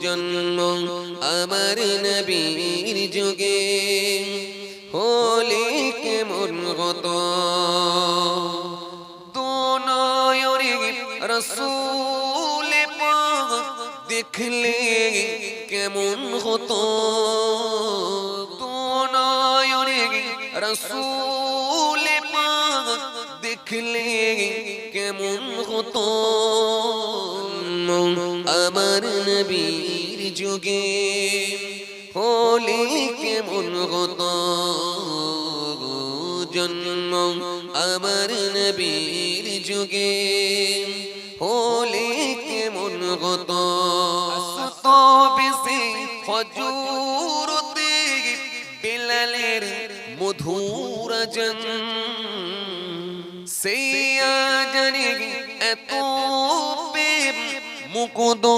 জন্ম আমার নবীর যুগে। হলে কেমন হতো? রসুল দেখলে কেমন হতো? রসুল দেখলে কেমন হতো? আমার নবীর যুগে হলে কেমন হতো? জন্ম আমার নবীর যুগে হলে কেমন হতো? বেশি হজুরতে বেলালের মধুর জন সেই জানি এত Mucundo